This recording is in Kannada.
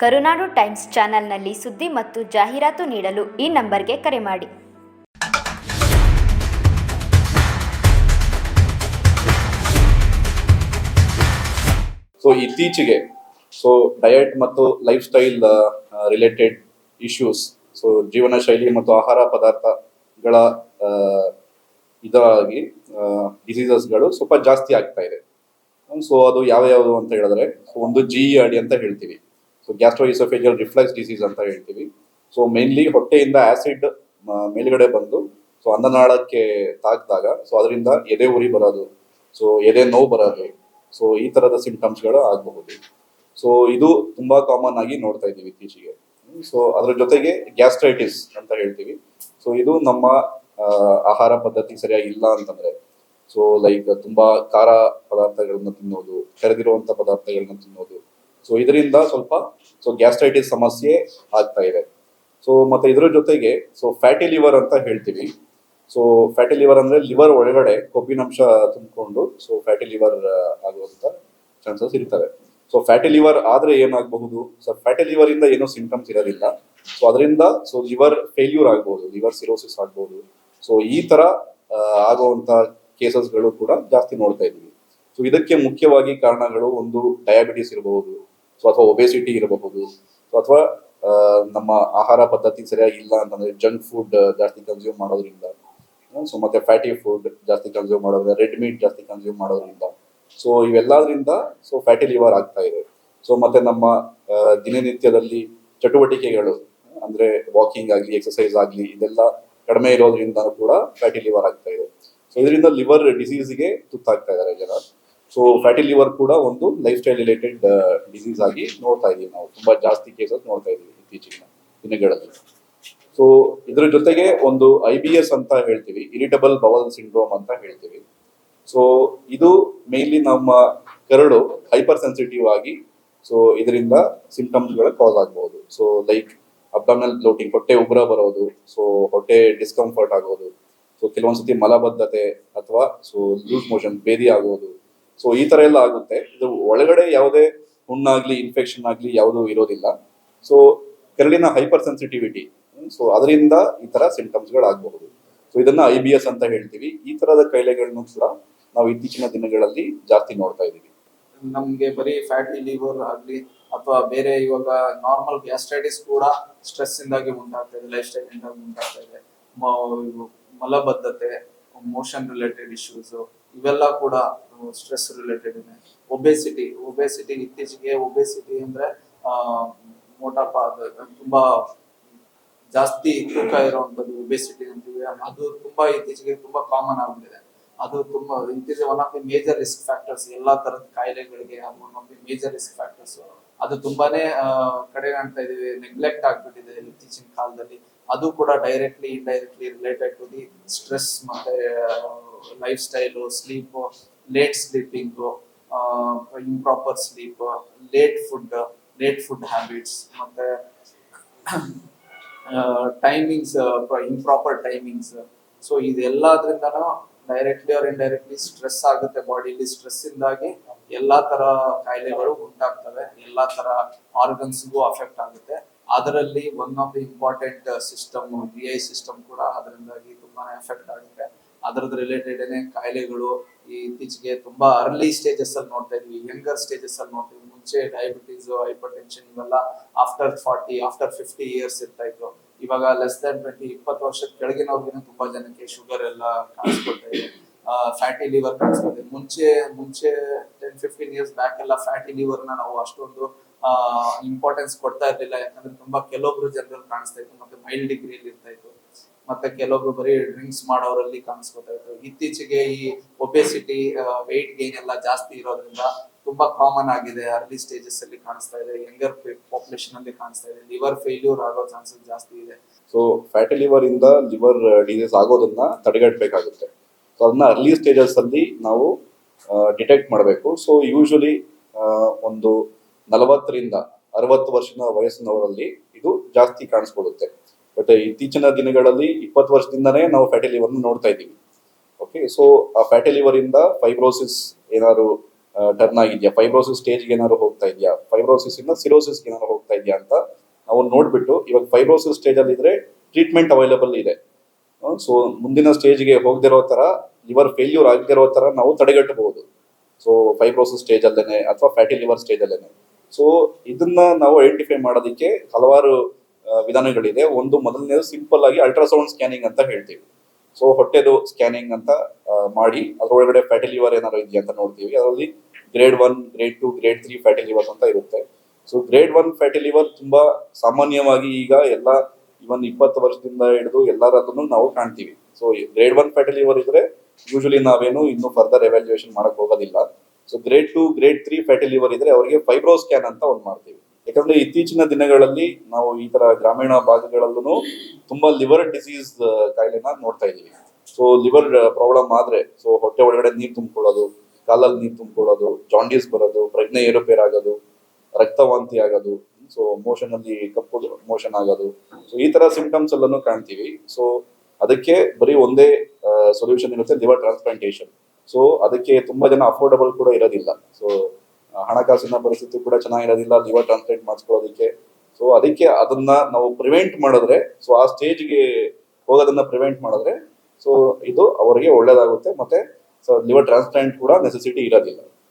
ಕರುನಾಡು ಟೈಮ್ಸ್ ಚಾನೆಲ್ನಲ್ಲಿ ಸುದ್ದಿ ಮತ್ತು ಜಾಹೀರಾತು ನೀಡಲು ಈ ನಂಬರ್ಗೆ ಕರೆ ಮಾಡಿ. ಸೊ ಇತ್ತೀಚೆಗೆ ಸೊ ಡಯಟ್ ಮತ್ತು lifestyle related issues so ಜೀವನ ಶೈಲಿ ಮತ್ತು ಆಹಾರ ಪದಾರ್ಥಗಳ ಇದಾಗಿ ಡಿಸೀಸಸ್ಗಳು ಸ್ವಲ್ಪ ಜಾಸ್ತಿ ಆಗ್ತಾ ಇದೆ. ಸೊ ಅದು ಯಾವ ಯಾವುದು ಅಂತ ಹೇಳಿದ್ರೆ, ಒಂದು ಜಿ ಅಡಿ ಅಂತ ಹೇಳ್ತೀವಿ. ಸೊ ಗ್ಯಾಸ್ಟ್ರೋಇಸೋಫೇಜಿಯಲ್ ರಿಫ್ಲೆಕ್ಸ್ ಡಿಸೀಸ್ ಅಂತ ಹೇಳ್ತೀವಿ. ಸೊ ಮೇನ್ಲಿ ಹೊಟ್ಟೆಯಿಂದ ಆಸಿಡ್ ಮೇಲುಗಡೆ ಬಂದು ಸೊ ಅನ್ನನಾಳಕ್ಕೆ ತಾಕಿದಾಗ ಸೊ ಅದರಿಂದ ಎದೆ ಉರಿ ಬರೋದು. ಸೊ ಎದೆ ನೋವು ಬರೋದು. ಸೊ ಈ ತರದ ಸಿಂಪ್ಟಮ್ಸ್ಗಳು ಆಗಬಹುದು. ಸೊ ಇದು ತುಂಬಾ ಕಾಮನ್ ಆಗಿ ನೋಡ್ತಾ ಇದ್ದೀವಿ ಇತ್ತೀಚೆಗೆ. ಸೊ ಅದ್ರ ಜೊತೆಗೆ ಗ್ಯಾಸ್ಟ್ರೈಟಿಸ್ ಅಂತ ಹೇಳ್ತೀವಿ. ಸೊ ಇದು ನಮ್ಮ ಆಹಾರ ಪದ್ಧತಿ ಸರಿಯಾಗಿ ಇಲ್ಲ ಅಂತಂದ್ರೆ ಸೊ ಲೈಕ್ ತುಂಬಾ ಖಾರ ಪದಾರ್ಥಗಳನ್ನ ತಿನ್ನೋದು ಕರೆದಿರುವಂತ ಪದಾರ್ಥಗಳನ್ನ ತಿನ್ನೋದು ಸೊ ಇದರಿಂದ ಸ್ವಲ್ಪ ಸೊ ಗ್ಯಾಸ್ಟ್ರೈಟಿಸ್ ಸಮಸ್ಯೆ ಆಗ್ತಾ ಇದೆ. ಸೊ ಮತ್ತೆ ಇದರ ಜೊತೆಗೆ ಸೊ ಫ್ಯಾಟಿ ಲಿವರ್ ಅಂತ ಹೇಳ್ತೀವಿ. ಸೊ ಫ್ಯಾಟಿ ಲಿವರ್ ಅಂದ್ರೆ ಲಿವರ್ ಒಳಗಡೆ ಕೊಬ್ಬಿನಂಶ ತುಂಬಿಕೊಂಡು ಸೊ ಫ್ಯಾಟಿ ಲಿವರ್ ಆಗುವಂತ ಚಾನ್ಸಸ್ ಇರ್ತವೆ. ಸೊ ಫ್ಯಾಟಿ ಲಿವರ್ ಆದ್ರೆ ಏನಾಗಬಹುದು? ಸೊ ಫ್ಯಾಟಿ ಲಿವರ್ ಇಂದ ಏನೋ ಸಿಂಟಮ್ಸ್ ಇರೋದಿಲ್ಲ. ಸೊ ಅದರಿಂದ ಸೊ ಲಿವರ್ ಫೇಲ್ಯೂರ್ ಆಗ್ಬಹುದು ಲಿವರ್ ಸಿರೋಸಿಸ್ ಆಗ್ಬಹುದು ಸೊ ಈ ತರ ಆಗುವಂತ ಕೇಸಸ್ಗಳು ಕೂಡ ಜಾಸ್ತಿ ನೋಡ್ತಾ ಇದ್ವಿ ಸೊ ಇದಕ್ಕೆ ಮುಖ್ಯವಾಗಿ ಕಾರಣಗಳು ಒಂದು ಡಯಾಬಿಟಿಸ್ ಇರಬಹುದು ಸೊ ಅಥವಾ ಒಬೆಸಿಟಿ ಇರಬಹುದು. ಸೊ ಅಥವಾ ನಮ್ಮ ಆಹಾರ ಪದ್ಧತಿ ಸರಿಯಾಗಿ ಇಲ್ಲ ಅಂತಂದ್ರೆ ಜಂಕ್ ಫುಡ್ ಜಾಸ್ತಿ ಕನ್ಸ್ಯೂಮ್ ಮಾಡೋದ್ರಿಂದ. ಸೊ ಮತ್ತೆ ಫ್ಯಾಟಿ ಫುಡ್ ಜಾಸ್ತಿ ಕನ್ಸ್ಯೂಮ್ ಮಾಡೋದ್ರಿಂದ ರೆಡ್ ಮೀಟ್ ಜಾಸ್ತಿ ಕನ್ಸ್ಯೂಮ್ ಮಾಡೋದ್ರಿಂದ. ಸೊ ಇವೆಲ್ಲದ್ರಿಂದ ಸೊ ಫ್ಯಾಟಿ ಲಿವರ್ ಆಗ್ತಾ ಇದೆ. ಸೊ ಮತ್ತೆ ನಮ್ಮ ದಿನನಿತ್ಯದಲ್ಲಿ ಚಟುವಟಿಕೆಗಳು, ಅಂದ್ರೆ ವಾಕಿಂಗ್ ಆಗ್ಲಿ ಎಕ್ಸಸೈಸ್ ಆಗ್ಲಿ, ಇದೆಲ್ಲ ಕಡಿಮೆ ಇರೋದ್ರಿಂದ ಕೂಡ ಫ್ಯಾಟಿ ಲಿವರ್ ಆಗ್ತಾ ಇದೆ. ಸೊ ಇದರಿಂದ ಲಿವರ್ ಡಿಸೀಸ್ಗೆ ತುತ್ತಾಗ್ತಾ ಇದ್ದಾರೆ ಜನ. ಸೊ ಫ್ಯಾಟಿ ಲಿವರ್ ಕೂಡ ಒಂದು ಲೈಫ್ ಸ್ಟೈಲ್ ರಿಲೇಟೆಡ್ ಡಿಸೀಸ್ ಆಗಿ ನೋಡ್ತಾ ಇದೀವಿ ನಾವು. ತುಂಬಾ ಜಾಸ್ತಿ ಕೇಸಸ್ ನೋಡ್ತಾ ಇದೀವಿ ಇತ್ತೀಚಿನ ದಿನಗಳಲ್ಲಿ. ಸೊ ಇದ್ರ ಜೊತೆಗೆ ಒಂದು ಐ ಬಿ ಎಸ್ ಅಂತ ಹೇಳ್ತೀವಿ ಇರಿಟಬಲ್ ಬವಲ್ ಸಿಂಡ್ರೋಮ್ ಅಂತ ಹೇಳ್ತೀವಿ. ಸೊ ಇದು ಮೇನ್ಲಿ ನಮ್ಮ ಕರಡು ಹೈಪರ್ ಸೆನ್ಸಿಟಿವ್ ಆಗಿ ಸೊ ಇದರಿಂದ ಸಿಂಟಮ್ಸ್ಗಳ ಕಾಸ್ ಆಗ್ಬಹುದು ಸೊ ಲೈಕ್ ಅಬ್ಡಮಲ್ ಬ್ಲೋಟಿಂಗ್ ಹೊಟ್ಟೆ ಉಗ್ರ ಬರೋದು ಸೊ ಹೊಟ್ಟೆ ಡಿಸ್ಕಂಫರ್ಟ್ ಆಗೋದು ಸೊ ಕೆಲವೊಂದ್ಸತಿ ಮಲಬದ್ಧತೆ ಅಥವಾ ಸೊ ಲೂಸ್ ಮೋಷನ್ ಬೇದಿ ಆಗೋದು ಸೊ ಈ ತರ ಎಲ್ಲ ಆಗುತ್ತೆ. ಇದು ಒಳಗಡೆ ಯಾವುದೇ ಹುಣ್ಣಾಗ್ಲಿ ಇನ್ಫೆಕ್ಷನ್ ಆಗ್ಲಿ ಯಾವುದೂ ಇರೋದಿಲ್ಲ. ಸೊ ಕೆರಳಿನ ಹೈಪರ್ ಸೆನ್ಸಿಟಿವಿಟಿ ಸೊ ಅದರಿಂದ ಈ ತರ ಸಿಂಟಮ್ಸ್ಗಳಾಗಬಹುದು ಸೊ ಇದನ್ನ ಐ ಬಿ ಎಸ್ ಅಂತ ಹೇಳ್ತೀವಿ. ಈ ತರದ ಕಾಯಿಲೆಗಳನ್ನು ಕೂಡ ನಾವು ಇತ್ತೀಚಿನ ದಿನಗಳಲ್ಲಿ ಜಾಸ್ತಿ ನೋಡ್ತಾ ಇದೀವಿ ನಮ್ಗೆ ಬರೀ ಫ್ಯಾಟಿ ಲಿವರ್ ಆಗ್ಲಿ ಅಥವಾ ಬೇರೆ ಇವಾಗ ನಾರ್ಮಲ್ ಗ್ಯಾಸ್ಟ್ರೈಟಿಸ್ ಕೂಡ ಸ್ಟ್ರೆಸ್ ಇಂದಾಗಿ ಉಂಟಾಗ್ತಾ ಇದೆ ಲೈಫ್ ಸ್ಟೈಲ್ ಇಂದಾಗಿ ಉಂಟಾಗ್ತಾ ಇದೆ. ಮಲಬದ್ಧತೆ ಮೋಷನ್ ರಿಲೇಟೆಡ್ ಇಶ್ಯೂಸ್ ಇವೆಲ್ಲ ಕೂಡ ಸ್ಟ್ರೆಸ್ ರಿಲೇಟೆಡ್ ಇದೆ. ಒಬೆಸಿಟಿ ಒಬೆಸಿಟಿ ಇತ್ತೀಚೆಗೆ ಒಬೆಸಿಟಿ ಅಂದ್ರೆ ಮೋಟಾಪ ತುಂಬಾ ಜಾಸ್ತಿ ತೂಕ ಇರುವಂತದ್ದು ಒಬೆಸಿಟಿ ಅಂತೀವಿ. ಅದು ತುಂಬಾ ಇತ್ತೀಚೆಗೆ ತುಂಬಾ ಕಾಮನ್ ಆಗ್ಬಿಟ್ಟಿದೆ. ಅದು ತುಂಬಾ, ಇತ್ತೀಚೆಗೆ one of the major risk factors ಎಲ್ಲಾ ತರದ ಕಾಯಿಲೆಗಳಿಗೆ ಅದು one of the major risk factors ಅದು ತುಂಬಾನೇ ಕಡೆ ಕಾಣ್ತಾ ಇದೀವಿ ನೆಗ್ಲೆಕ್ಟ್ ಆಗ್ಬಿಟ್ಟಿದೆ ಇತ್ತೀಚಿನ ಕಾಲದಲ್ಲಿ. ಅದು ಕೂಡ directly indirectly related to the stress ಮತ್ತೆ lifestyle sleep late sleeping improper sleep late food late food habits ಮತ್ತೆ ಟೈಮಿಂಗ್ಸ್ ಇಂಪ್ರಾಪರ್ ಟೈಮಿಂಗ್ಸ್ ಸೊ ಇದೆಲ್ಲದ್ರಿಂದ ಡೈರೆಕ್ಟ್ಲಿ ಅವ್ರ ಇಂಡೈರೆಕ್ಟ್ಲಿ ಸ್ಟ್ರೆಸ್ ಆಗುತ್ತೆ ಬಾಡಿಲಿ ಸ್ಟ್ರೆಸ್ ಇಂದಾಗಿ ಎಲ್ಲಾ ತರ ಕಾಯಿಲೆಗಳು ಉಂಟಾಗ್ತವೆ, ಎಲ್ಲಾ ತರ ಆರ್ಗನ್ಸ್ಗೂ ಅಫೆಕ್ಟ್ ಆಗುತ್ತೆ. ಅದರಲ್ಲಿ one of the important system B I system ಕೂಡ ಅದರಿಂದಾಗಿ ತುಂಬಾನೇ ಅಫೆಕ್ಟ್ ಆಗುತ್ತೆ. ಅದರದ್ದು ರಿಲೇಟೆಡ್ ಕಾಯಿಲೆಗಳು, ಈ ಇತ್ತೀಚೆಗೆ ತುಂಬಾ ಅರ್ಲಿ ಸ್ಟೇಜಸ್ ಅಲ್ಲಿ ನೋಡ್ತಾ ಇದ್ವಿ ಯಂಗರ್ ಸ್ಟೇಜಸ್ ಅಲ್ಲಿ ನೋಡ್ತೀವಿ ಮುಂಚೆ ಡಯಾಬಿಟೀಸ್ ಹೈಪರ್ ಟೆನ್ಷನ್ ಇವೆಲ್ಲ after forty after fifty years ಇರ್ತಾ ಇತ್ತು. ಇವಾಗ ಲೆಸ್ ದನ್ ಟ್ವೆಂಟಿ ಇಪ್ಪತ್ತು ವರ್ಷದ ಕೆಳಗಿನವ್ರಿಗಿನ ತುಂಬಾ ಜನಕ್ಕೆ ಶುಗರ್ ಎಲ್ಲ ಕಾಣಿಸ್ಕೊಳ್ತಾ ಇದೆ. ಫ್ಯಾಟಿ ಲಿವರ್ ಕಾಣಿಸ್ಕೊಳ್ತಾ ಮುಂಚೆ ಮುಂಚೆ ಟೆನ್ ಫಿಫ್ಟೀನ್ ಇಯರ್ಸ್ ಬ್ಯಾಕ್ ಎಲ್ಲ ಫ್ಯಾಟಿ ಲಿವರ್ನ ನಾವು ಅಷ್ಟೊಂದು ಇಂಪಾರ್ಟೆನ್ಸ್ ಕೊಡ್ತಾ ಇರ್ಲಿಲ್ಲ. ಯಾಕಂದ್ರೆ ತುಂಬಾ ಕೆಲವೊಬ್ರು ಜನರಲ್ಲಿ ಕಾಣಿಸ್ತಾ ಇತ್ತು, ಮತ್ತೆ ಮೈಲ್ಡ್ ಡಿಗ್ರಿಯಲ್ಲಿ ಇರ್ತಾ ಇತ್ತು. ಮತ್ತೆ ಕೆಲವೊಬ್ರು ಬರೀ ಡ್ರಿಂಕ್ಸ್ ಮಾಡೋರಲ್ಲಿ ಕಾಣಿಸ್ಕೊತಾ ಇತ್ತು ಇತ್ತೀಚೆಗೆ ಈ ಒಬೆಸಿಟಿ ವೆಯ್ಟ್ ಗೇನ್ ಎಲ್ಲ ಜಾಸ್ತಿ ಇರೋದ್ರಿಂದ ತುಂಬಾ ಕಾಮನ್ ಆಗಿದೆ. ಅರ್ಲಿ ಸ್ಟೇಜಸ್ ಅಲ್ಲಿ ಕಾಣಿಸ್ತಾ ಇದೆ. ಯಂಗರ್ ಪಾಪ್ಯುಲೇಷನ್ ಅಲ್ಲಿ ಕಾಣಿಸ್ತಾ ಇದೆ. ಲಿವರ್ ಫೇಲ್ಯೂರ್ ಆಗೋ ಚಾನ್ಸಸ್ ಜಾಸ್ತಿ ಇದೆ. ಸೊ ಫ್ಯಾಟಿ ಲಿವರ್ ಇಂದ ಲಿವರ್ ಡಿಸೀಸ್ ಆಗೋದನ್ನ ತಡೆಗಟ್ಟಬೇಕಾಗುತ್ತೆ. ಸೊ ಅದನ್ನ ಅರ್ಲಿ ಸ್ಟೇಜಸ್ ಅಲ್ಲಿ ನಾವು ಡಿಟೆಕ್ಟ್ ಮಾಡಬೇಕು. ಸೊ ಯೂಶಲಿ ಒಂದು ನಲವತ್ತರಿಂದ ಅರವತ್ತು ವರ್ಷದ ವಯಸ್ಸಿನವರಲ್ಲಿ ಇದು ಜಾಸ್ತಿ ಕಾಣಿಸ್ಕೊಳ್ಳುತ್ತೆ ಬಟ್ ಇತ್ತೀಚಿನ ದಿನಗಳಲ್ಲಿ ಇಪ್ಪತ್ತು ವರ್ಷದಿಂದನೇ ನಾವು ಫ್ಯಾಟಿ ಲಿವರ್ ನೋಡ್ತಾ ಇದ್ದೀವಿ. ಓಕೆ ಸೊ ಆ ಫ್ಯಾಟಿ ಲಿವರ್ ಇಂದ ಫೈಬ್ರೋಸಿಸ್ ಏನಾದ್ರು ಟರ್ನ್ ಆಗಿದ್ಯಾ? ಫೈಬ್ರೋಸಿಸ್ ಸ್ಟೇಜ್ಗೆ ಏನಾದ್ರು ಹೋಗ್ತಾ ಇದೆಯಾ? ಫೈಬ್ರೋಸಿಸ್ ಇಂದ ಸಿರೋಸಿಸ್ ಏನಾದ್ರು ಹೋಗ್ತಾ ಇದೆಯಾ ಅಂತ ನಾವು ನೋಡ್ಬಿಟ್ಟು, ಇವಾಗ ಫೈಬ್ರೋಸಿಸ್ ಸ್ಟೇಜ್ ಅಲ್ಲಿ ಇದ್ರೆ ಟ್ರೀಟ್ಮೆಂಟ್ ಅವೈಲೇಬಲ್ ಇದೆ. ಸೊ ಮುಂದಿನ ಸ್ಟೇಜ್ಗೆ ಹೋಗದಿರೋ ತರ ಲಿವರ್ ಫೇಲ್ಯೂರ್ ಆಗದಿರೋ ತರ ನಾವು ತಡೆಗಟ್ಟಬಹುದು. ಸೊ ಫೈಬ್ರೋಸಿಸ್ ಸ್ಟೇಜ್ ಅಲ್ಲೇನೆ ಅಥವಾ ಫ್ಯಾಟಿ ಲಿವರ್ ಸ್ಟೇಜ್ ಅಲ್ಲೇನೆ. ಸೊ ಇದನ್ನ ನಾವು ಐಡೆಂಟಿಫೈ ಮಾಡೋದಕ್ಕೆ ಹಲವಾರು ವಿಧಾನಗಳಿದೆ. ಒಂದು ಮೊದಲನೇದು ಸಿಂಪಲ್ ಆಗಿ ಅಲ್ಟ್ರಾಸೌಂಡ್ ಸ್ಕ್ಯಾನಿಂಗ್ ಅಂತ ಹೇಳ್ತೀವಿ. ಸೊ ಹೊಟ್ಟೆದು ಸ್ಕ್ಯಾನಿಂಗ್ ಅಂತ ಮಾಡಿ, ಅದರೊಳಗಡೆ ಫ್ಯಾಟಿ ಲಿವರ್ ಏನಾದ್ರು ಇದೆಯಾ ಅಂತ ನೋಡ್ತೀವಿ. ಅದರಲ್ಲಿ grade one grade two grade three fatty liver ಅಂತ ಇರುತ್ತೆ. So grade one fatty liver ತುಂಬಾ ಸಾಮಾನ್ಯವಾಗಿ ಈಗ ಎಲ್ಲ ಇವನ್ ಇಪ್ಪತ್ತು ವರ್ಷದಿಂದ ಹಿಡಿದು ಎಲ್ಲರದನ್ನು ನಾವು ಕಾಣ್ತೀವಿ. So grade one fatty liver ಇದ್ರೆ ಯೂಶಲಿ ನಾವೇನು ಇನ್ನು ಫರ್ದರ್ ಎವ್ಯಾಲ್ಯೂಯೇಷನ್ ಮಾಡಕ್ ಹೋಗೋದಿಲ್ಲ. So grade two grade three fatty liver ಇದ್ರೆ ಅವರಿಗೆ ಫೈಬ್ರೋ ಸ್ಕ್ಯಾನ್ ಅಂತ ಒಂದು ಮಾಡ್ತೀವಿ. ಯಾಕಂದ್ರೆ ಇತ್ತೀಚಿನ ದಿನಗಳಲ್ಲಿ ನಾವು ಈ ತರ ಗ್ರಾಮೀಣ ಭಾಗಗಳಲ್ಲೂ ತುಂಬಾ ಲಿವರ್ ಡಿಸೀಸ್ ಕಾಯಿಲೆನ ನೋಡ್ತಾ ಇದೀವಿ ಸೊ ಲಿವರ್ ಪ್ರಾಬ್ಲಮ್ ಆದ್ರೆ ಸೊ ಹೊಟ್ಟೆ ಒಳಗಡೆ ನೀರು ತುಂಬಿಕೊಳ್ಳೋದು, ಕಾಲಲ್ಲಿ ನೀರು ತುಂಬಿಕೊಳ್ಳೋದು ಜಾಂಡೀಸ್ ಬರೋದು ಪ್ರಜ್ಞೆ ಏರುಪೇರ್ ಆಗೋದು, ರಕ್ತವಾಂತಿ ಆಗೋದು ಸೊ ಮೋಷನ್ ಅಲ್ಲಿ ಕಪ್ಪು ಮೋಷನ್ ಆಗೋದು ಸೊ ಈ ತರ ಸಿಂಪ್ಟಮ್ಸ್ ಎಲ್ಲಾನು ಕಾಣ್ತೀವಿ. ಸೊ ಅದಕ್ಕೆ ಬರೀ ಒಂದೇ ಸೊಲ್ಯೂಷನ್ ಇರುತ್ತೆ ಲಿವರ್ ಟ್ರಾನ್ಸ್ಪ್ಲಾಂಟೇಶನ್ ಸೊ ಅದಕ್ಕೆ ತುಂಬಾ ಜನ ಅಫೋರ್ಡಬಲ್ ಕೂಡ ಇರೋದಿಲ್ಲ. ಸೊ ಹಣಕಾಸಿನ ಪರಿಸ್ಥಿತಿ ಕೂಡ ಚೆನ್ನಾಗಿರೋದಿಲ್ಲ, ಲಿವರ್ ಟ್ರಾನ್ಸ್ಲೇಟ್ ಮಾಡಿಸ್ಕೊಳ್ಳೋದಕ್ಕೆ. ಸೊ ಅದಕ್ಕೆ ಅದನ್ನ ನಾವು ಪ್ರಿವೆಂಟ್ ಮಾಡಿದ್ರೆ ಸೊ ಆ ಸ್ಟೇಜ್ಗೆ ಹೋಗೋದನ್ನ ಪ್ರಿವೆಂಟ್ ಮಾಡಿದ್ರೆ ಸೊ ಇದು ಅವರಿಗೆ ಒಳ್ಳೇದಾಗುತ್ತೆ. ಮತ್ತೆ ಸೊ ಲಿವರ್ ಟ್ರಾನ್ಸ್ಪ್ಲಾಂಟ್ ಕೂಡ ನೆಸೆಸಿಟಿ ಇರೋದಿಲ್ಲ.